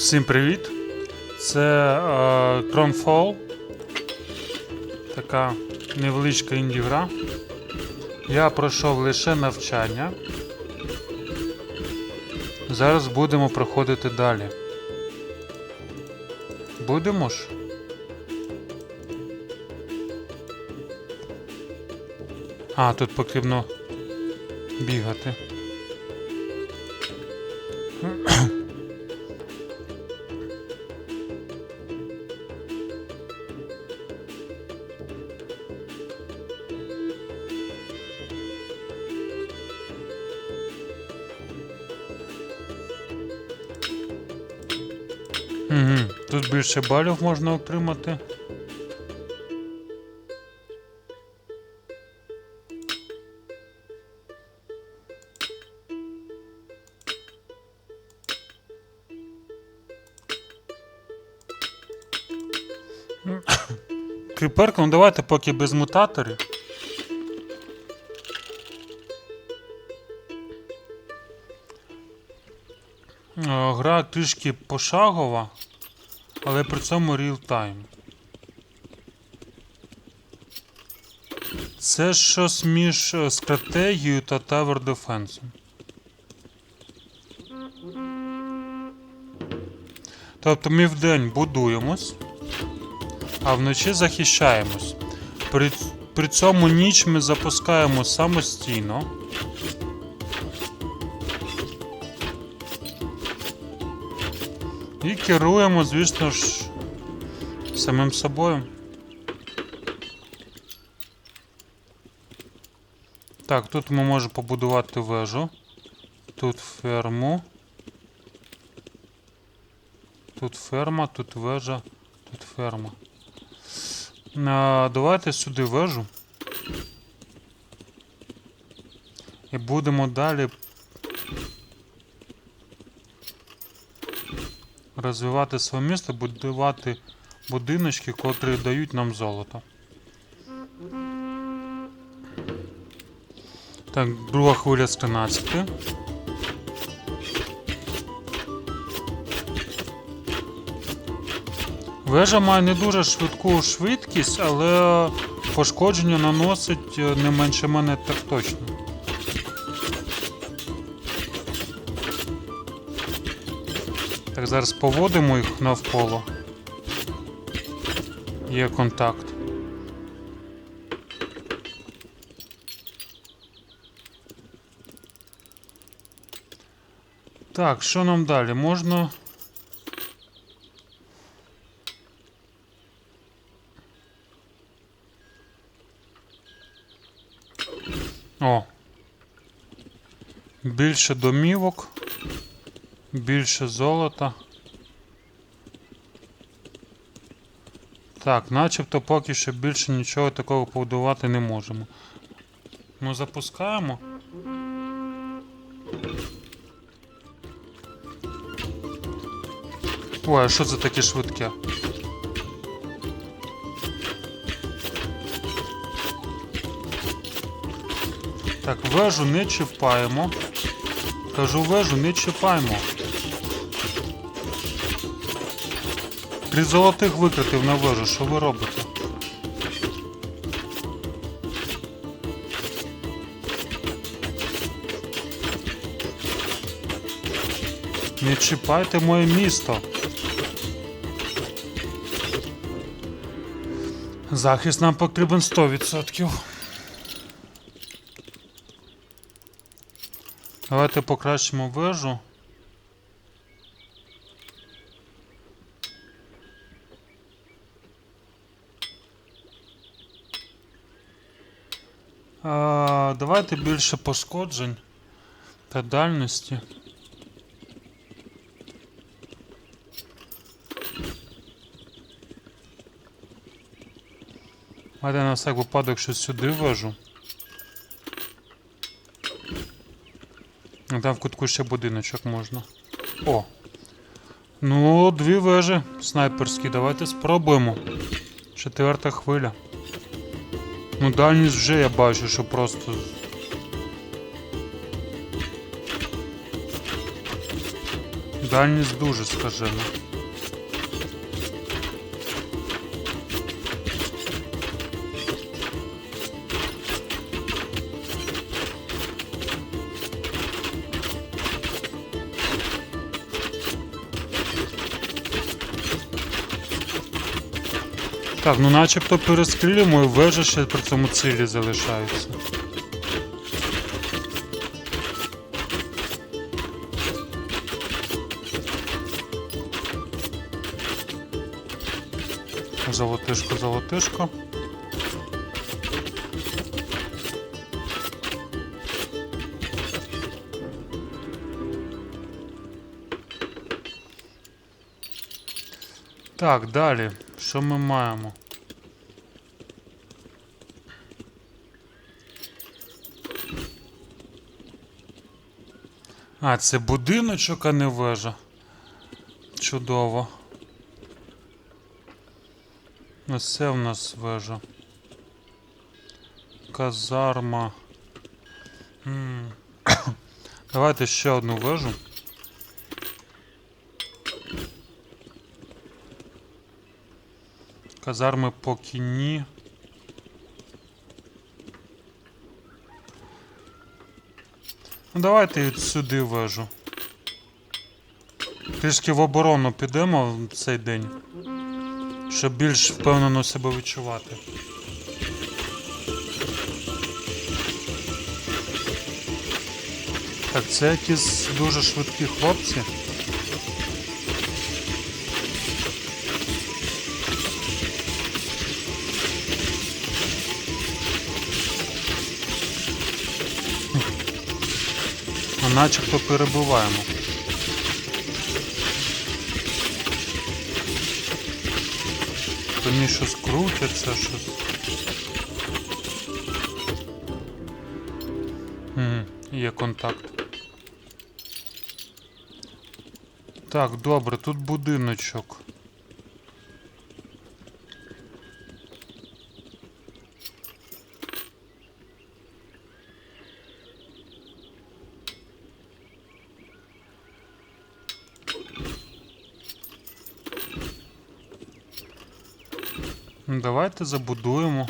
Всім привіт! Це е, Cronfall. Така невеличка інді-гра. Я пройшов лише навчання. Зараз будемо проходити далі. Будемо ж? А, тут потрібно бігати. Угу. Тут більше балів можна отримати. Кріперка, ну давайте поки без мутаторів. Е, Гра трішки пошагова, але при цьому реал-тайм. Це щось між е, стратегією та Tower Defense. Тобто ми вдень будуємось, а вночі захищаємось. При, при цьому ніч ми запускаємо самостійно. І керуємо, звісно ж, самим собою. Так, тут ми можемо побудувати вежу. Тут ферму. Тут ферма, тут вежа, тут ферма. А, давайте сюди вежу. І будемо далі розвивати своє місто, будувати будиночки, котрі дають нам золото. Так, друга хвиля з 13. Вежа має не дуже швидку швидкість, але пошкодження наносить е, не менше мене так точно. Зараз поводимо їх навколо. Є контакт. Так, що нам далі? Можна. О. Більше домівок. Більше золота. Так, начебто поки що більше нічого такого побудувати не можемо. Ну, запускаємо. Ой, а що це таке швидке? Так, вежу не чіпаємо. Кажу, вежу не чіпаємо. Три золотих викритив на вежу, що ви робите? Не чіпайте моє місто. Захист нам потрібен 100%. Давайте покращимо вежу. А, давайте більше пошкоджень та дальності. Давайте на всяк випадок щось сюди вежу. А Там в кутку ще будиночок можна. О! Ну, дві вежі снайперські. Давайте спробуємо. Четверта хвиля. Ну, дальність вже я бачу, що просто. Дальність дуже скажена. Так, ну начебто перестрілюємо і вежа ще при цьому цілі залишається. Золотишко, золотишко. Так, далі. Що ми маємо? А, це будиночок, а не вежа. Чудово. Ось це в нас вежа. Казарма. Давайте ще одну вежу. Казарми поки ні. Ну давайте сюди вежу. Трішки в оборону підемо в цей день. Щоб більш впевнено себе відчувати. Так, це якісь дуже швидкі хлопці. Начебто перебуваємо. Мені щось крутяться, щось. Мгм, Є контакт. Так, добре, тут будиночок. Давайте забудуємо.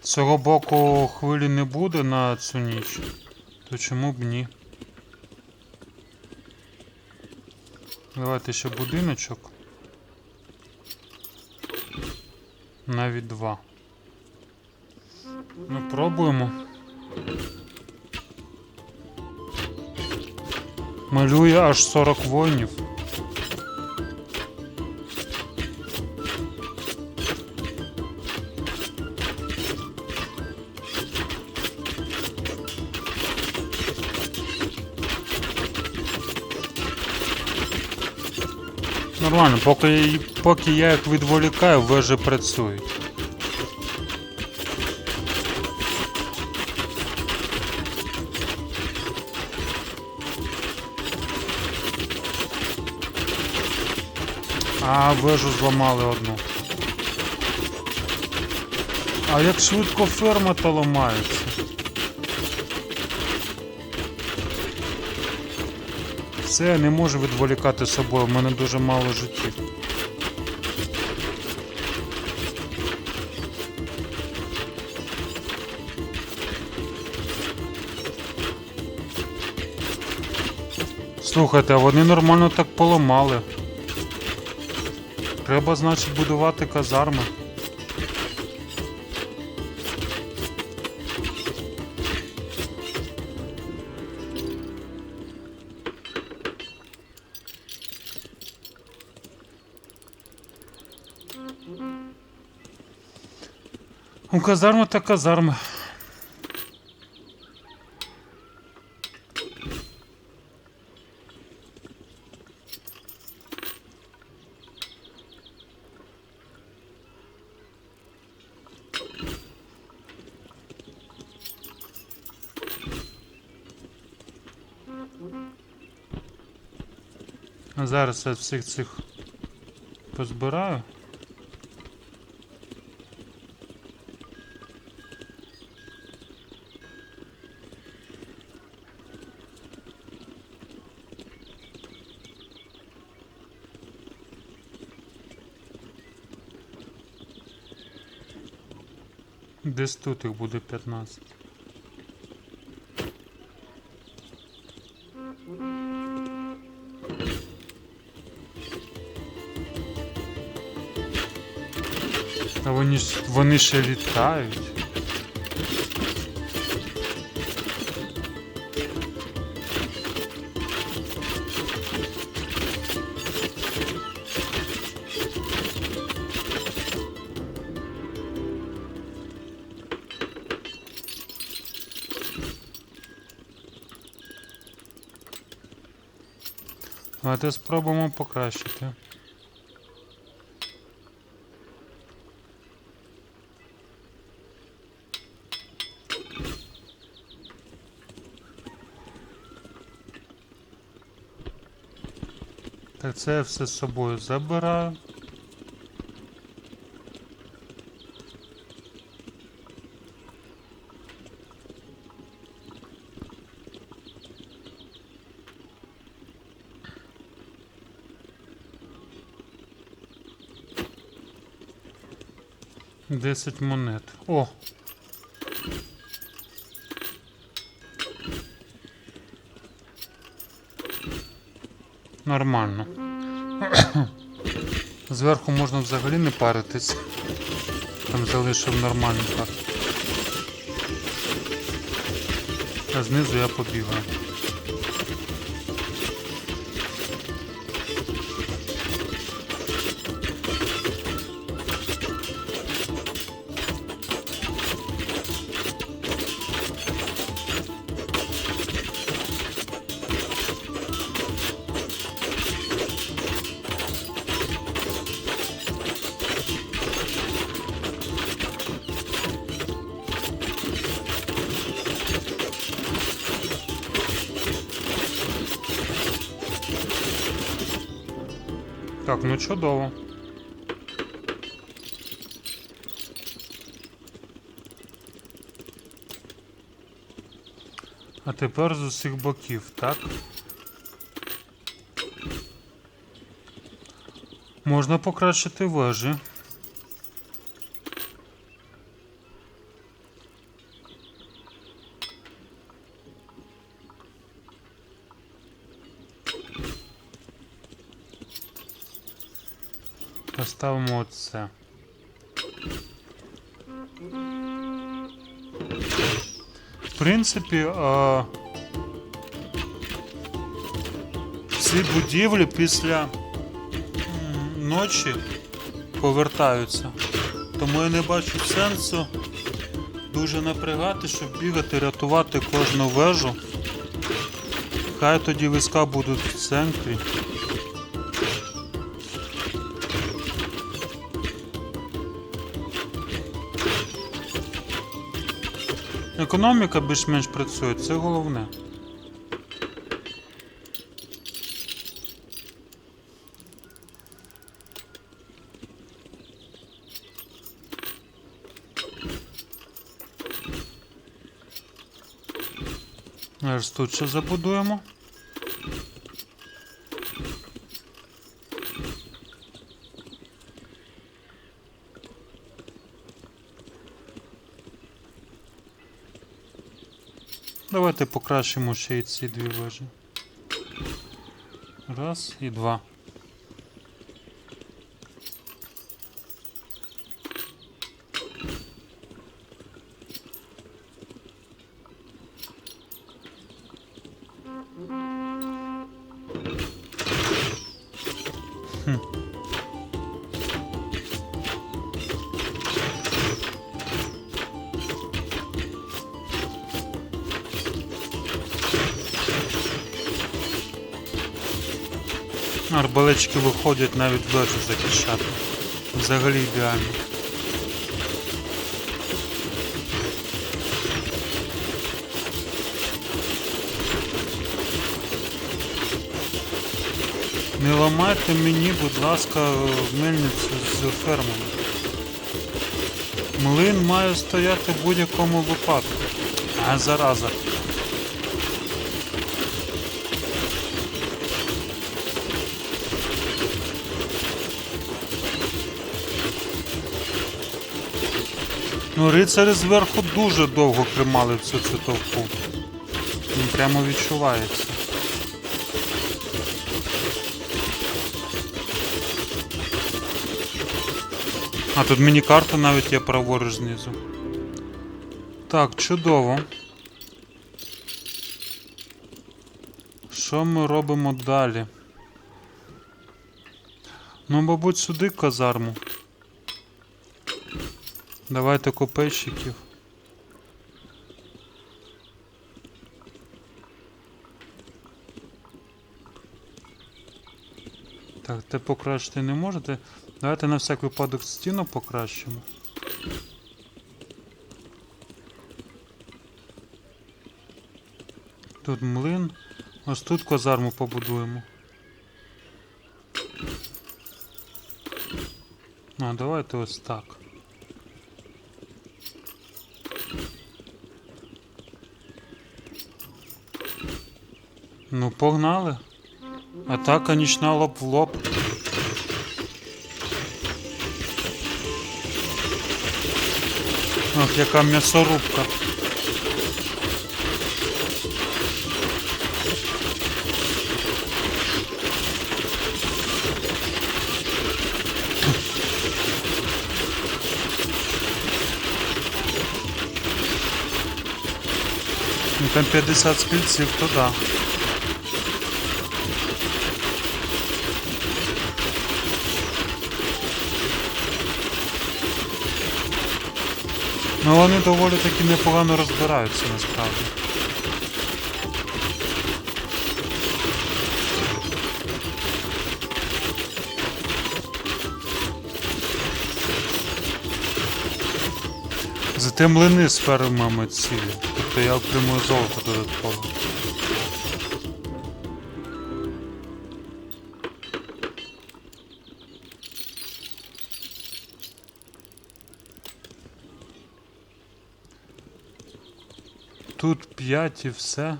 Цього боку хвилі не буде на цю ніч. То чому б ні? Давайте ще будиночок. Навіть два. Ну, пробуємо. Малює аж 40 воїнів. Нормально, поки, поки я їх відволікаю, вежі працюють. А, вежу зламали одну. А як швидко ферма та ламається. Все, я не можу відволікати собою, в мене дуже мало життів. Слухайте, а вони нормально так поламали. Треба, значить, будувати казарми. У казарми та казарми. А Зараз я всіх цих позбираю. Десь тут їх буде 15. А вони ж вони ще літають. Давайте спробуємо покращити. Так, це я все з собою забираю. Десять монет. О! Нормально. Зверху можна взагалі не паритись. Там залишив нормальний так. А знизу я побігаю. Так, ну чудово. А тепер з усіх боків, так? Можна покращити вежі. Поставимо оце. В принципі, а... ці будівлі після ночі повертаються. Тому я не бачу сенсу дуже напрягати, щоб бігати, рятувати кожну вежу. Хай тоді війська будуть в центрі. Економіка більш-менш працює, це головне. Аж тут ще забудуємо. Давайте покращимо ще й ці дві вежі. Раз і два. Арбалечки виходять навіть вежу захищати. Взагалі ідеально. Не ламайте мені, будь ласка, мельницю з фермами. Млин має стояти в будь-якому випадку. А зараза. Ну, рицарі зверху дуже довго тримали всю цю товпу. Він прямо відчувається. А тут міні-карта навіть є праворуч знизу. Так, чудово. Що ми робимо далі? Ну, мабуть, сюди казарму. Давайте копейщиків. Так, те покращити не можете. Давайте на всяк випадок стіну покращимо. Тут млин. Ось тут казарму побудуємо. Ну, давайте ось так. Ну, погнали. Атака нічна лоб в лоб. Ох, яка м'ясорубка. Ну, Там 50 спільців, то да. Ну вони доволі таки непогано розбираються насправді. Зате млини з фермами цілі. Тобто я отримую золото додатково. 5 і все.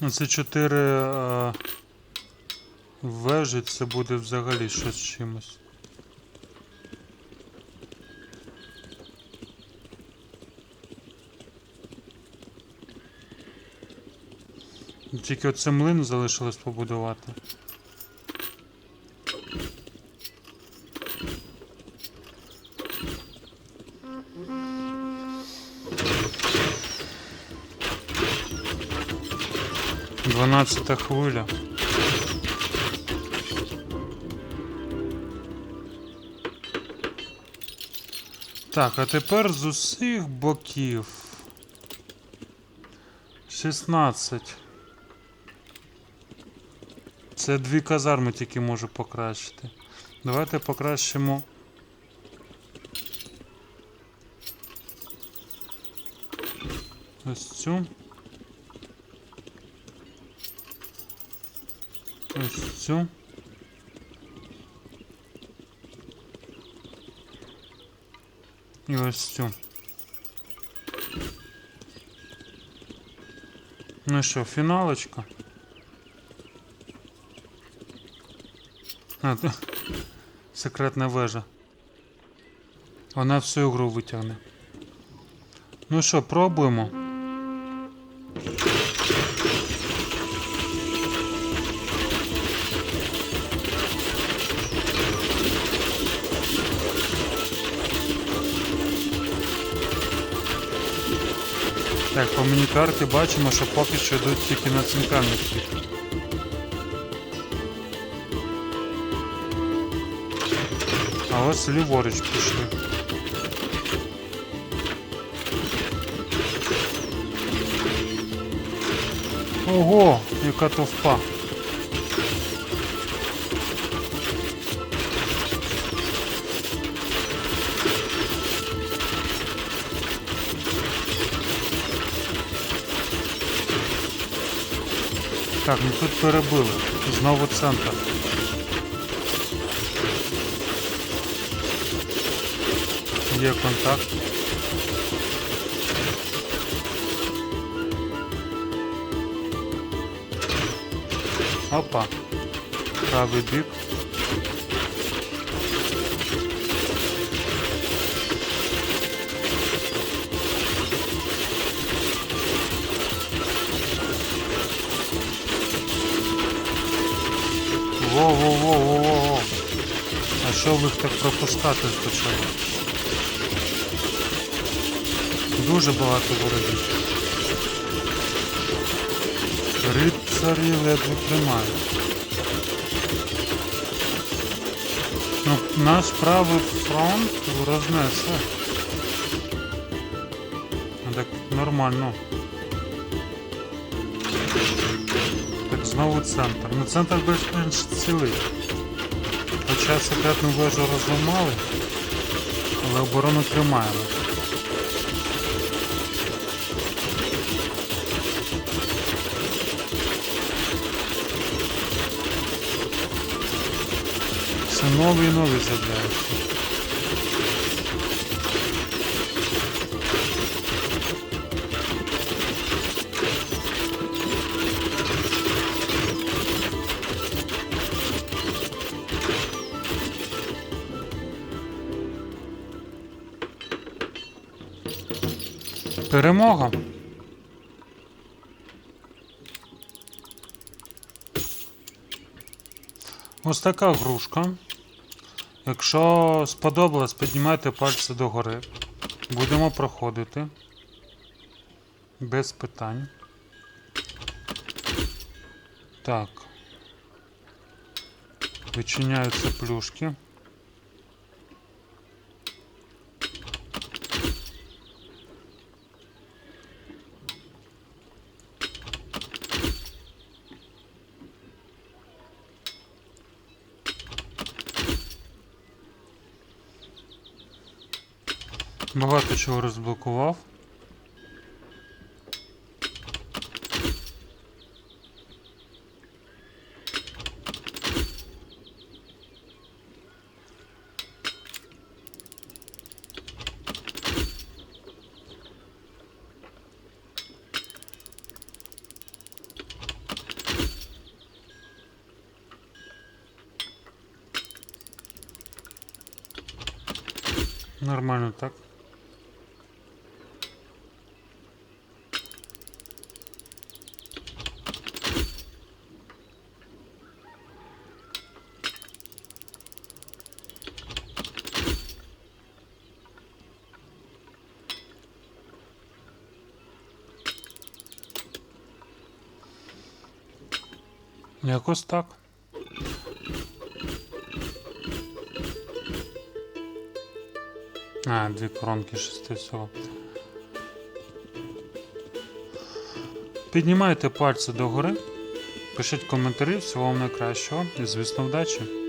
Ну, це 4 е, вежі, це буде взагалі щось чимось. Тільки оце млин залишилось побудувати. Дванадцята хвиля. Так, а тепер з усіх боків. 16. Це дві казарми тільки можу покращити. Давайте покращимо. Ось цю. Ось цю. І ось цю. Ну що, фіналочка? А. Секретна вежа. Вона всю ігру витягне. Ну що, пробуємо. Так, по міні-карті бачимо, що поки що йдуть тільки на центральний вхід. Ось ліворуч пішли. Ого, яка товпа. Так, ну тут перебили. Знову центр. Є контакт. Опа. Правий бік. Во-во-во-во-во. А що ви так пропускати почали? Дуже багато ворогів. Рицарі ледве тримають. Ну, наш правий фронт рознесе. Ну, Так нормально. Так знову центр. Ну центр більш-менш цілий. Хоча секретну вежу розламали, але оборону тримаємо. Все нові і нові з'являються. Перемога. Ось така грушка. Якщо сподобалось, піднімайте пальці догори. Будемо проходити. Без питань. Так. Відчиняються плюшки. Багато чого розблокував. Нормально так. Якось так. А, дві коронки шести всього. Піднімайте пальці догори, пишіть коментарі, всього вам найкращого і, звісно, вдачі!